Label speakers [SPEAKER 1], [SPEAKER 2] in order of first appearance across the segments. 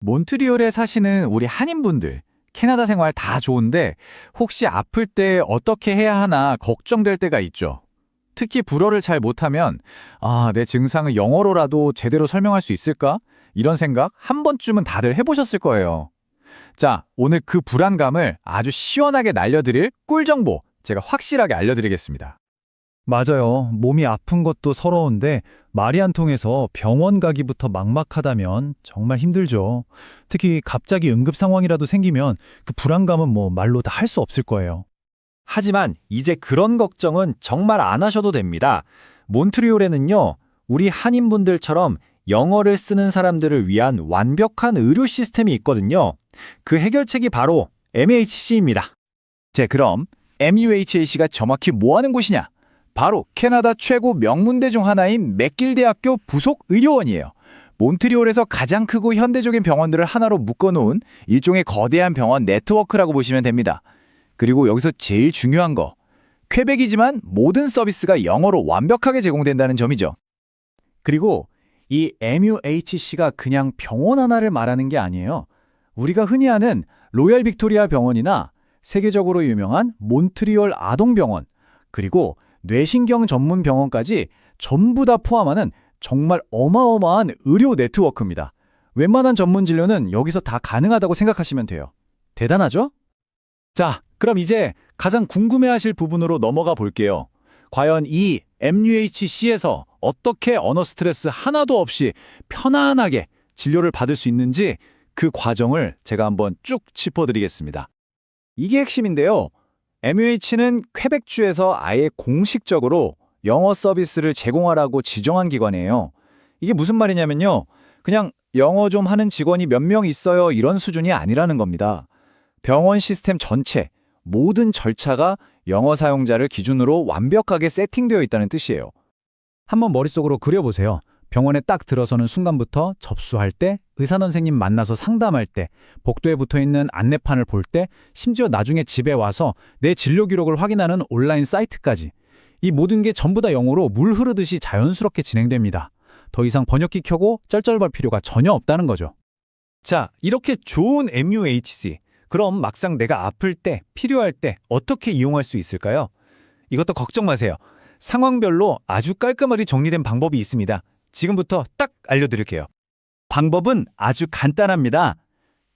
[SPEAKER 1] 몬트리올에 사시는 우리 한인분들, 캐나다 생활 다 좋은데 혹시 아플 때 어떻게 해야 하나 걱정될 때가 있죠. 특히 불어를 잘 못하면 아, 내 증상을 영어로라도 제대로 설명할 수 있을까? 이런 생각 한 번쯤은 다들 해보셨을 거예요. 자, 오늘 그 불안감을 아주 시원하게 날려드릴 꿀 정보 제가 확실하게 알려드리겠습니다.
[SPEAKER 2] 맞아요. 몸이 아픈 것도 서러운데 말이 안 통해서 병원 가기부터 막막하다면 정말 힘들죠. 특히 갑자기 응급 상황이라도 생기면 그 불안감은 뭐 말로 다 할 수 없을 거예요.
[SPEAKER 3] 하지만 이제 그런 걱정은 정말 안 하셔도 됩니다. 몬트리올에는요, 우리 한인분들처럼 영어를 쓰는 사람들을 위한 완벽한 의료 시스템이 있거든요. 그 해결책이 바로 MHC입니다.
[SPEAKER 1] 자, 그럼 MUHAC가 정확히 뭐 하는 곳이냐? 바로 캐나다 최고 명문대 중 하나인 맥길대학교 부속 의료원이에요. 몬트리올에서 가장 크고 현대적인 병원들을 하나로 묶어놓은 일종의 거대한 병원 네트워크라고 보시면 됩니다. 그리고 여기서 제일 중요한 거, 퀘벡이지만 모든 서비스가 영어로 완벽하게 제공된다는 점이죠.
[SPEAKER 2] 그리고 이 MUHC가 그냥 병원 하나를 말하는 게 아니에요. 우리가 흔히 아는 로얄 빅토리아 병원이나 세계적으로 유명한 몬트리올 아동병원, 그리고 뇌신경 전문 병원까지 전부 다 포함하는 정말 어마어마한 의료 네트워크입니다. 웬만한 전문 진료는 여기서 다 가능하다고 생각하시면 돼요. 대단하죠? 자, 그럼 이제 가장 궁금해하실 부분으로 넘어가 볼게요. 과연 이 MUHC에서 어떻게 언어 스트레스 하나도 없이 편안하게 진료를 받을 수 있는지 그 과정을 제가 한번 쭉 짚어드리겠습니다. 이게 핵심인데요. MUH는 퀘벡주에서 아예 공식적으로 영어 서비스를 제공하라고 지정한 기관이에요. 이게 무슨 말이냐면요. 그냥 영어 좀 하는 직원이 몇 명 있어요 이런 수준이 아니라는 겁니다. 병원 시스템 전체, 모든 절차가 영어 사용자를 기준으로 완벽하게 세팅되어 있다는 뜻이에요. 한번 머릿속으로 그려보세요. 병원에 딱 들어서는 순간부터 접수할 때, 의사 선생님 만나서 상담할 때, 복도에 붙어 있는 안내판을 볼 때, 심지어 나중에 집에 와서 내 진료 기록을 확인하는 온라인 사이트까지. 이 모든 게 전부 다 영어로 물 흐르듯이 자연스럽게 진행됩니다. 더 이상 번역기 켜고 쩔쩔벌 필요가 전혀 없다는 거죠. 자, 이렇게 좋은 MUHC. 그럼 막상 내가 아플 때, 필요할 때 어떻게 이용할 수 있을까요? 이것도 걱정 마세요. 상황별로 아주 깔끔하게 정리된 방법이 있습니다. 지금부터 딱 알려드릴게요. 방법은 아주 간단합니다.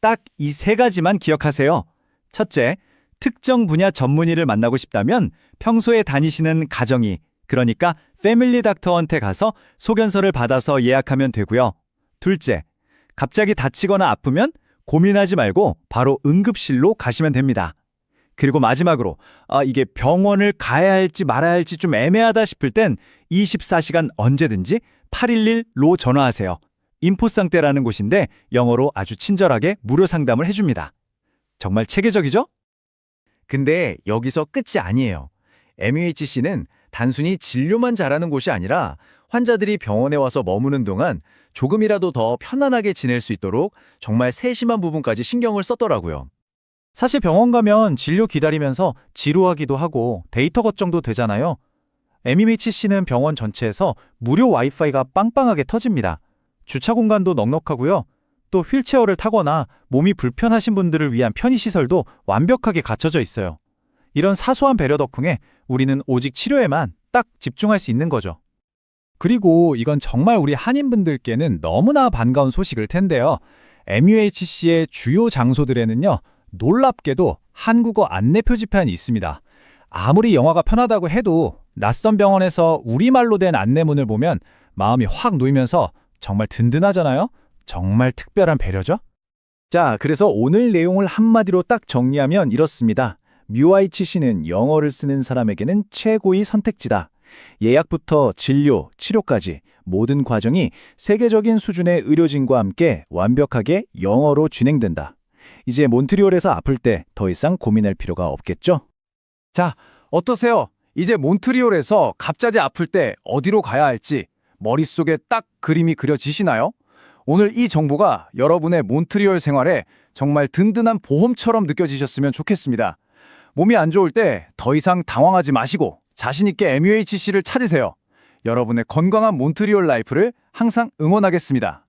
[SPEAKER 2] 딱 이 세 가지만 기억하세요. 첫째, 특정 분야 전문의를 만나고 싶다면 평소에 다니시는 가정의, 그러니까 패밀리 닥터한테 가서 소견서를 받아서 예약하면 되고요. 둘째, 갑자기 다치거나 아프면 고민하지 말고 바로 응급실로 가시면 됩니다. 그리고 마지막으로 아 이게 병원을 가야 할지 말아야 할지 좀 애매하다 싶을 땐 24시간 언제든지 811로 전화하세요. 인포상떼라는 곳인데 영어로 아주 친절하게 무료 상담을 해줍니다. 정말 체계적이죠? 근데 여기서 끝이 아니에요. MUHC는 단순히 진료만 잘하는 곳이 아니라 환자들이 병원에 와서 머무는 동안 조금이라도 더 편안하게 지낼 수 있도록 정말 세심한 부분까지 신경을 썼더라고요. 사실 병원 가면 진료 기다리면서 지루하기도 하고 데이터 걱정도 되잖아요. MUHC는 병원 전체에서 무료 와이파이가 빵빵하게 터집니다. 주차 공간도 넉넉하고요. 또 휠체어를 타거나 몸이 불편하신 분들을 위한 편의시설도 완벽하게 갖춰져 있어요. 이런 사소한 배려 덕분에 우리는 오직 치료에만 딱 집중할 수 있는 거죠. 그리고 이건 정말 우리 한인분들께는 너무나 반가운 소식일 텐데요. MUHC의 주요 장소들에는요, 놀랍게도 한국어 안내 표지판이 있습니다. 아무리 영화가 편하다고 해도 낯선 병원에서 우리말로 된 안내문을 보면 마음이 확 놓이면서 정말 든든하잖아요? 정말 특별한 배려죠? 자, 그래서 오늘 내용을 한마디로 딱 정리하면 이렇습니다. 뮤아이치 씨는 영어를 쓰는 사람에게는 최고의 선택지다. 예약부터 진료, 치료까지 모든 과정이 세계적인 수준의 의료진과 함께 완벽하게 영어로 진행된다. 이제 몬트리올에서 아플 때 더 이상 고민할 필요가 없겠죠?
[SPEAKER 1] 자, 어떠세요? 이제 몬트리올에서 갑자기 아플 때 어디로 가야 할지 머릿속에 딱 그림이 그려지시나요? 오늘 이 정보가 여러분의 몬트리올 생활에 정말 든든한 보험처럼 느껴지셨으면 좋겠습니다. 몸이 안 좋을 때 더 이상 당황하지 마시고 자신있게 MUHC를 찾으세요. 여러분의 건강한 몬트리올 라이프를 항상 응원하겠습니다.